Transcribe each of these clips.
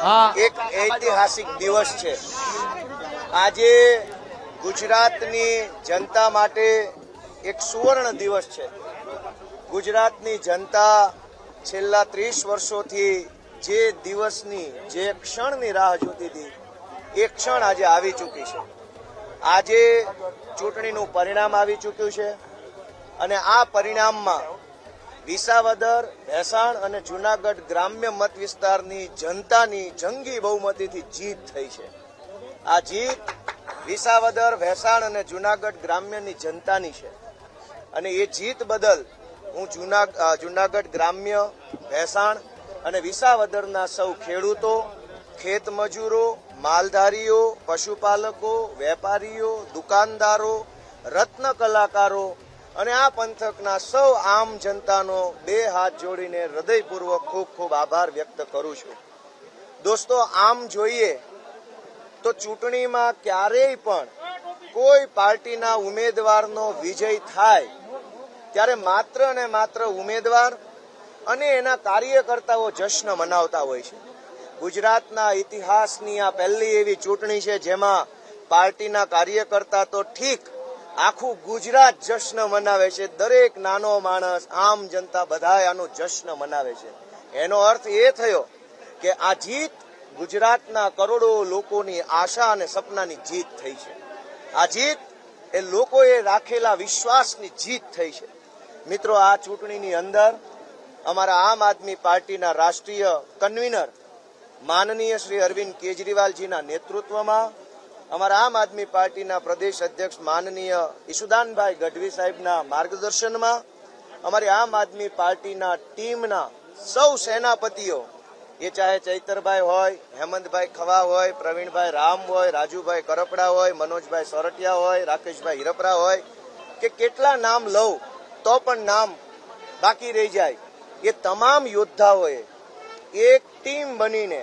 એક ઐતિહાસિક દિવસ છે. આજે ગુજરાતની જનતા માટે એક સુવર્ણ દિવસ છે. ગુજરાતની જનતા છેલ્લા ત્રીસ વર્ષોથી જે દિવસની, જે ક્ષણની રાહ જોતી હતી, એ ક્ષણ આજે આવી ચૂકી છે. આજે ચૂંટણીનું પરિણામ આવી ચૂક્યું છે અને આ પરિણામમાં વિસાવદર ભેસાણ અને જુનાગઢ ગ્રામ્ય મત વિસ્તારની જનતાની જંગી બહુમતીથી જીત થઈ છે. આ જીત વિસાવદર ભેસાણ અને જુનાગઢ ગ્રામ્યની જનતાની છે. અને એ જીત બદલ હું જુના જુનાગઢ ગ્રામ્ય ભેસાણ અને વિસાવદરના સૌ ખેડૂતો, ખેત મજૂરો, માલધારીઓ, પશુપાલકો, વેપારીઓ, દુકાનદારો, રત્ન કલાકારો અને આ પંથકના સૌ આમ જનતાનો બે હાથ જોડીને હૃદયપૂર્વક ખૂબ ખૂબ આભાર વ્યક્ત કરું છું. દોસ્તો, આમ જોઈએ તો ચૂંટણીમાં ક્યારેય પણ કોઈ પાર્ટીના ઉમેદવારનો વિજય થાય ત્યારે માત્ર ને માત્ર ઉમેદવાર અને એના કાર્યકર્તાઓ જશ્ન મનાવતા હોય છે. ગુજરાતના ઇતિહાસની આ પહેલી એવી ચૂંટણી છે જેમાં પાર્ટીના કાર્યકર્તા તો ઠીક આખું ગુજરાત જશ્ન મનાવે છે. દરેક નાનો માણસ, આમ જનતા બધાય આનો જશ્ન મનાવે છે. એનો અર્થ એ થયો કે આ જીત ગુજરાતના કરોડો લોકોની આશા અને સપનાની જીત થઈ છે. આ જીત એ લોકોએ રાખેલા વિશ્વાસની જીત થઈ છે. મિત્રો, આ ચૂંટણીની અંદર અમારા આમ આદમી પાર્ટીના રાષ્ટ્રીય કન્વીનર, માનનીય શ્રી અરવિંદ કેજરીવાલજીના નેતૃત્વમાં અમારા આમ આદમી પાર્ટીના પ્રદેશ અધ્યક્ષ માનનીય ઈશુદાનભાઈ ગઢવી સાહેબના માર્ગદર્શનમાં અમારી આમ આદમી પાર્ટીના ટીમના સૌ સેનાપતિઓ, એ ચાહે ચૈતરભાઈ હોય, હેમંતભાઈ ખવા હોય, પ્રવીણભાઈ રામ હોય, રાજુભાઈ કરપડા હોય, મનોજભાઈ સોરઠિયા હોય, રાકેશભાઈ હિરપરા હોય, કે કેટલા નામ લઉં તો પણ નામ બાકી રહી જાય. એ તમામ યોદ્ધાઓએ એક ટીમ બનીને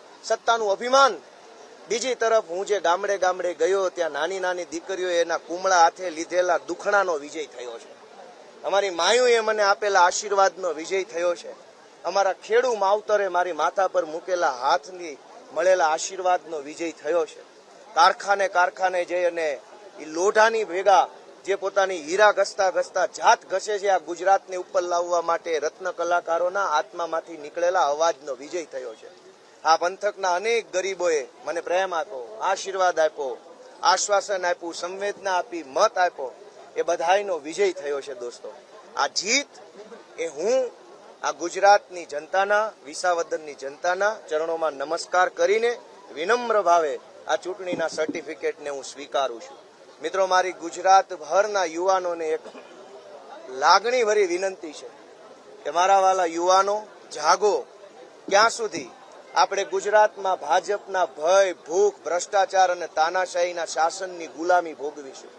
સત્તાનું અભિમાન. બીજી તરફ હું જે ગામડે ગામડે ગયો, ત્યાં નાની નાની દીકરીઓ એના કુમળા હાથે લીધેલા દુખણાનો વિજય થયો છે. અમારી માયુએ મને આપેલા આશીર્વાદનો વિજય થયો છે. અમારા ખેડૂ માવતરે મારી માથા પર મૂકેલા હાથની મળેલા આશીર્વાદનો વિજય થયો છે. કારખાને કારખાને જઈ અને એ લોઢાની ભેગા જે પોતાની હીરા ઘસતા ઘસતા જાત ઘસે છે, આ ગુજરાતને ઉપર લાવવા માટે રત્ન કલાકારોના આત્મામાંથી નીકળેલા અવાજનો વિજય થયો છે. આ પંથકના અનેક ગરીબોએ મને પ્રેમ આપ્યો, આશીર્વાદ આપ્યો, આશ્વાસન આપ્યું, સંવેદના આપી, મત આપ્યો. એ બધાયનો વિજય થયો છે દોસ્તો. આ જીત એ હું આ ગુજરાતની જનતાના, વિસાવદનની જનતાના ચરણોમાં નમસ્કાર કરીને વિનમ્ર ભાવે આ ચૂંટણીના સર્ટિફિકેટને હું સ્વીકારું છું. મિત્રો, મારી ગુજરાત ભરના યુવાનોને એક લાગણીભરી વિનંતી છે કે મારા વાલા યુવાનો, જાગો. ક્યાં સુધી આપણે ગુજરાતમાં ભાજપના ભય, ભૂખ, ભ્રષ્ટાચાર અને તાનાશાહીના શાસનની ગુલામી ભોગવીશું.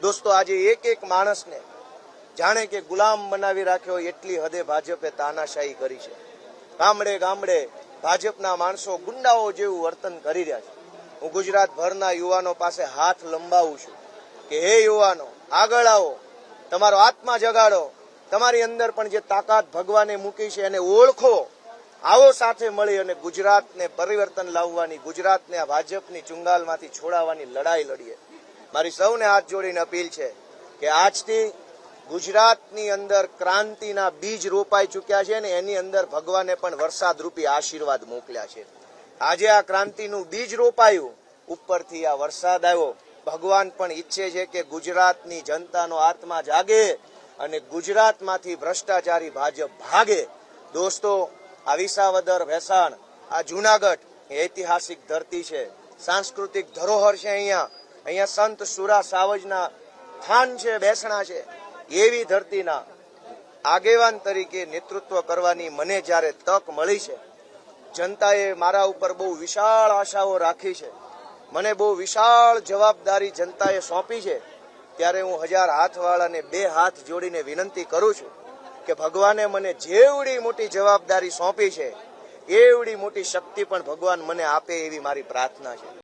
દોસ્તો, આજે એક એક માણસને જાણે કે ગુલામ બનાવી રાખ્યો એટલી હદે ભાજપે તાનાશાહી કરી છે. ગામડે ગામડે ભાજપના માણસો ગુંડાઓ જેવું વર્તન કરી રહ્યા છે. હું ગુજરાત ભરના યુવાનો પાસે હાથ લંબાવું છું કે, હે યુવાનો, આગળ આવો. તમારો આત્મા જગાડો. તમારી અંદર પણ જે તાકાત ભગવાને મૂકી છે એને ઓળખો. આવો સાથે મળી અને ગુજરાતને પરિવર્તન લાવવાની, ગુજરાતને આ ભાજપની ચુંગાલમાંથી છોડાવવાની લડાઈ લડીએ. મારી સૌને હાથ જોડીને અપીલ છે કે આજથી ગુજરાતની અંદર ક્રાંતિના બીજ રોપાઈ ચૂક્યા છે ને એની અંદર ભગવાને પણ વરસાદ રૂપી આશીર્વાદ મોકલ્યા છે. આજે આ ક્રાંતિનું બીજ રોપાયું, ઉપરથી આ વરસાદ આવ્યો. ભગવાન પણ ઈચ્છે છે કે ગુજરાતની જનતાનો આત્મા જાગે અને ગુજરાતમાંથી ભ્રષ્ટાચારી ભાજપ ભાગે. દોસ્તો આ વિસાવદર વેસાણ, આ જુનાગઢ ઐતિહાસિક ધરતી છે. સાંસ્કૃતિક ધરોહર છે અહીંયા. અહીંયા સંત સુરા સાવજના સ્થાન છે, બેસણા છે. એવી ધરતીના આગેવાન તરીકે નેતૃત્વ કરવાની મને જ્યારે તક મળી છે, જનતાએ મારા ઉપર બહુ વિશાળ આશાઓ રાખી છે. મને બહુ વિશાળ જવાબદારી જનતાએ સોંપી છે. ત્યારે હું હજાર હાથવાળાને બે હાથ જોડીને વિનંતી કરું છું કે ભગવાને મને જેવડી મોટી જવાબદારી સોંપી છે, એવડી મોટી શક્તિ પણ ભગવાન મને આપે એવી મારી પ્રાર્થના છે.